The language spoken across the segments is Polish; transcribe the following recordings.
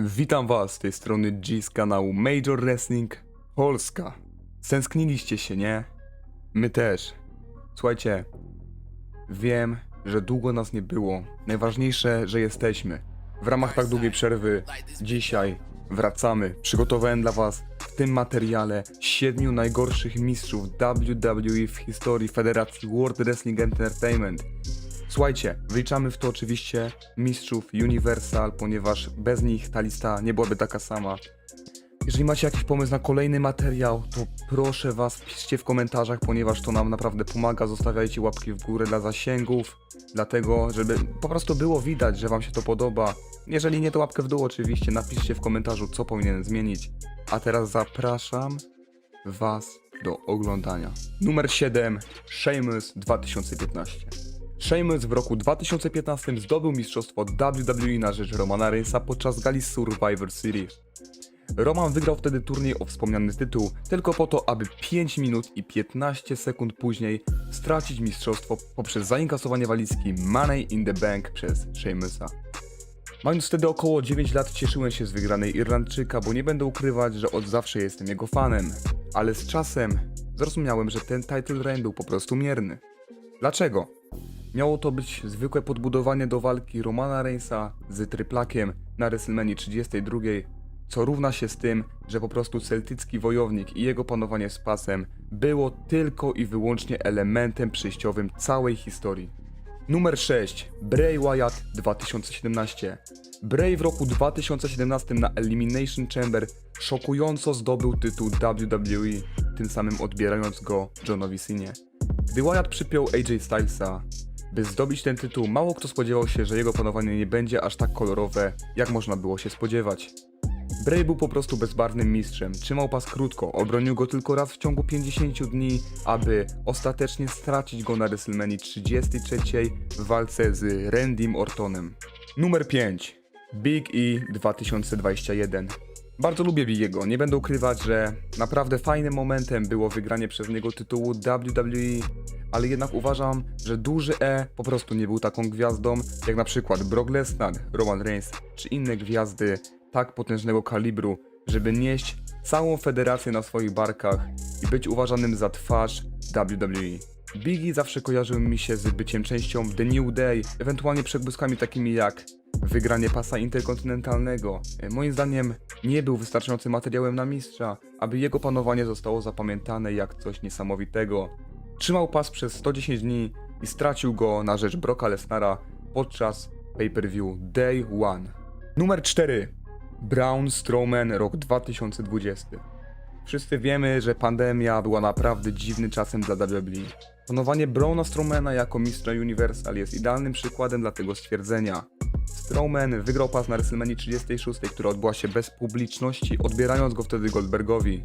Witam Was z tej strony G z kanału Major Wrestling Polska. Stęskniliście się, nie? My też. Słuchajcie, wiem, że długo nas nie było. Najważniejsze, że jesteśmy. W ramach tak długiej przerwy dzisiaj wracamy. Przygotowałem dla Was w tym materiale siedmiu najgorszych mistrzów WWE w historii Federacji World Wrestling Entertainment. Słuchajcie, wliczamy w to oczywiście mistrzów Universal, ponieważ bez nich ta lista nie byłaby taka sama. Jeżeli macie jakiś pomysł na kolejny materiał, to proszę was piszcie w komentarzach, ponieważ to nam naprawdę pomaga. Zostawiajcie łapki w górę dla zasięgów, dlatego żeby po prostu było widać, że wam się to podoba. Jeżeli nie, to łapkę w dół oczywiście, napiszcie w komentarzu, co powinienem zmienić. A teraz zapraszam was do oglądania. Numer 7. Sheamus 2015. Sheamus w roku 2015 zdobył mistrzostwo WWE na rzecz Romana Reignsa podczas gali Survivor Series. Roman wygrał wtedy turniej o wspomniany tytuł tylko po to, aby 5 minut i 15 sekund później stracić mistrzostwo poprzez zainkasowanie walizki Money in the Bank przez Sheamusa. Mając wtedy około 9 lat cieszyłem się z wygranej Irlandczyka, bo nie będę ukrywać, że od zawsze jestem jego fanem. Ale z czasem zrozumiałem, że ten title reign był po prostu mierny. Dlaczego? Miało to być zwykłe podbudowanie do walki Romana Reignsa z Tryplakiem na WrestleMania 32, co równa się z tym, że po prostu celtycki wojownik i jego panowanie z pasem było tylko i wyłącznie elementem przejściowym całej historii. Numer 6. Bray Wyatt 2017. Bray w roku 2017 na Elimination Chamber szokująco zdobył tytuł WWE, tym samym odbierając go Johnowi Sinie. Gdy Wyatt przypiął AJ Stylesa, by zdobyć ten tytuł, mało kto spodziewał się, że jego panowanie nie będzie aż tak kolorowe, jak można było się spodziewać. Bray był po prostu bezbarwnym mistrzem, trzymał pas krótko, obronił go tylko raz w ciągu 50 dni, aby ostatecznie stracić go na WrestleMania 33 w walce z Randym Ortonem. Numer 5. Big E 2021. Bardzo lubię Bigiego, nie będę ukrywać, że naprawdę fajnym momentem było wygranie przez niego tytułu WWE, ale jednak uważam, że duży E po prostu nie był taką gwiazdą, jak na przykład Brock Lesnar, Roman Reigns czy inne gwiazdy tak potężnego kalibru, żeby nieść całą federację na swoich barkach i być uważanym za twarz WWE. Biggie zawsze kojarzył mi się z byciem częścią The New Day, ewentualnie przebłyskami takimi jak wygranie pasa interkontynentalnego. E, Moim zdaniem nie był wystarczającym materiałem na mistrza, aby jego panowanie zostało zapamiętane jak coś niesamowitego. Trzymał pas przez 110 dni i stracił go na rzecz Brocka Lesnara podczas pay-per-view Day One. Numer 4. Braun Strowman rok 2020. Wszyscy wiemy, że pandemia była naprawdę dziwnym czasem dla WWE. Panowanie Brauna Strowmana jako mistrza Universal jest idealnym przykładem dla tego stwierdzenia. Strowman wygrał pas na WrestleMania 36, która odbyła się bez publiczności, odbierając go wtedy Goldbergowi,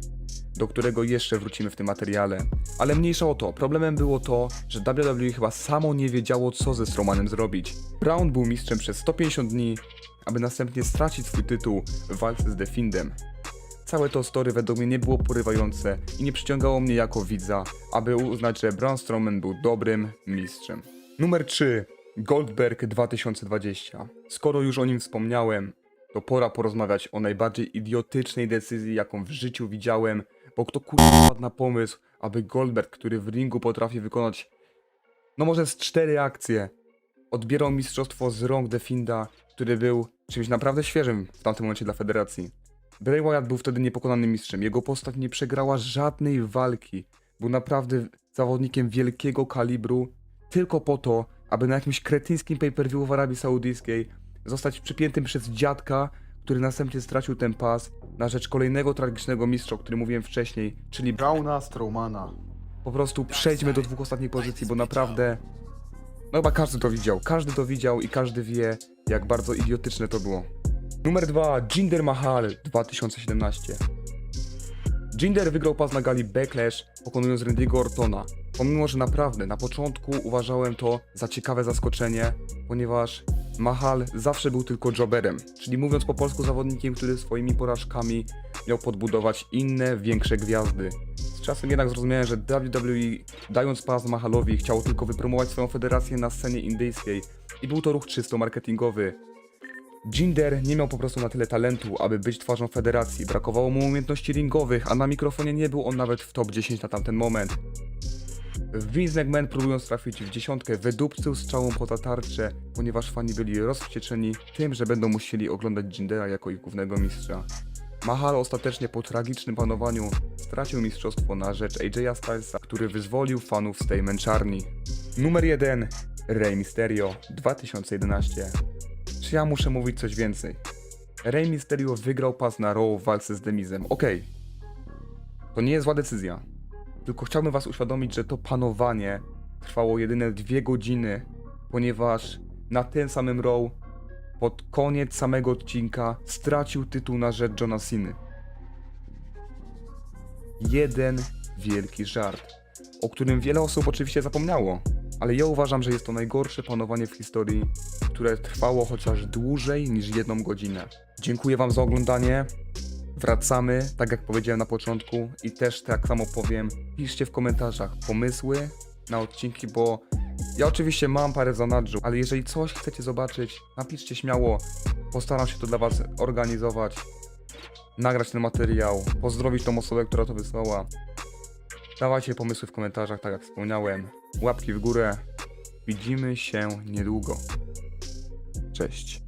do którego jeszcze wrócimy w tym materiale. Ale mniejsza o to, problemem było to, że WWE chyba samo nie wiedziało co ze Strowmanem zrobić. Brown był mistrzem przez 150 dni, aby następnie stracić swój tytuł w walce z The Findem. Całe to story według mnie nie było porywające i nie przyciągało mnie jako widza, aby uznać, że Braun Strowman był dobrym mistrzem. Numer 3. Goldberg 2020. Skoro już o nim wspomniałem, to pora porozmawiać o najbardziej idiotycznej decyzji, jaką w życiu widziałem, bo kto kurwa wpadł na pomysł, aby Goldberg, który w ringu potrafi wykonać no może z cztery akcje, odbierał mistrzostwo z rąk Definda, który był czymś naprawdę świeżym w tamtym momencie dla federacji. Bray Wyatt był wtedy niepokonanym mistrzem. Jego postać nie przegrała żadnej walki. Był naprawdę zawodnikiem wielkiego kalibru tylko po to, aby na jakimś kretyńskim pay-per-view w Arabii Saudyjskiej zostać przypiętym przez dziadka, który następnie stracił ten pas na rzecz kolejnego tragicznego mistrza, o którym mówiłem wcześniej, czyli Brauna Strowmana. po prostu przejdźmy do dwóch ostatnich pozycji, bo naprawdę. No chyba każdy to widział. Każdy to widział i każdy wie, jak bardzo idiotyczne to było. Numer 2. Jinder Mahal 2017. Jinder wygrał pas na gali Backlash, pokonując Randy'ego Ortona. Pomimo, że naprawdę na początku uważałem to za ciekawe zaskoczenie, ponieważ Mahal zawsze był tylko jobberem, czyli mówiąc po polsku zawodnikiem, który swoimi porażkami miał podbudować inne, większe gwiazdy. Z czasem jednak zrozumiałem, że WWE dając pas Mahalowi chciało tylko wypromować swoją federację na scenie indyjskiej i był to ruch czysto marketingowy. Jinder nie miał po prostu na tyle talentu, aby być twarzą federacji. Brakowało mu umiejętności ringowych, a na mikrofonie nie był on nawet w top 10 na tamten moment. McMahon próbując trafić w dziesiątkę wydupcył strzałą poza tarczę, ponieważ fani byli rozwścieczeni tym, że będą musieli oglądać Jindera jako ich głównego mistrza. Mahal ostatecznie po tragicznym panowaniu stracił mistrzostwo na rzecz AJ'a Stylesa, który wyzwolił fanów z tej męczarni. Numer 1. Rey Mysterio 2011. Czy ja muszę mówić coś więcej? Rey Mysterio wygrał pas na Raw w walce z Demizem. Okej. To nie jest zła decyzja. Tylko chciałbym was uświadomić, że to panowanie trwało jedyne dwie godziny, ponieważ na tym samym Raw pod koniec samego odcinka stracił tytuł na rzecz Johna Ceny. Jeden wielki żart, o którym wiele osób oczywiście zapomniało, ale ja uważam, że jest to najgorsze panowanie w historii, które trwało chociaż dłużej niż jedną godzinę. Dziękuję wam za oglądanie. Wracamy, tak jak powiedziałem na początku i też tak samo powiem, piszcie w komentarzach pomysły na odcinki, bo ja oczywiście mam parę zanadrzu, ale jeżeli coś chcecie zobaczyć, napiszcie śmiało, postaram się to dla was organizować, nagrać ten materiał, pozdrowić tą osobę, która to wysłała. Dawajcie pomysły w komentarzach, tak jak wspomniałem, łapki w górę, widzimy się niedługo. Cześć.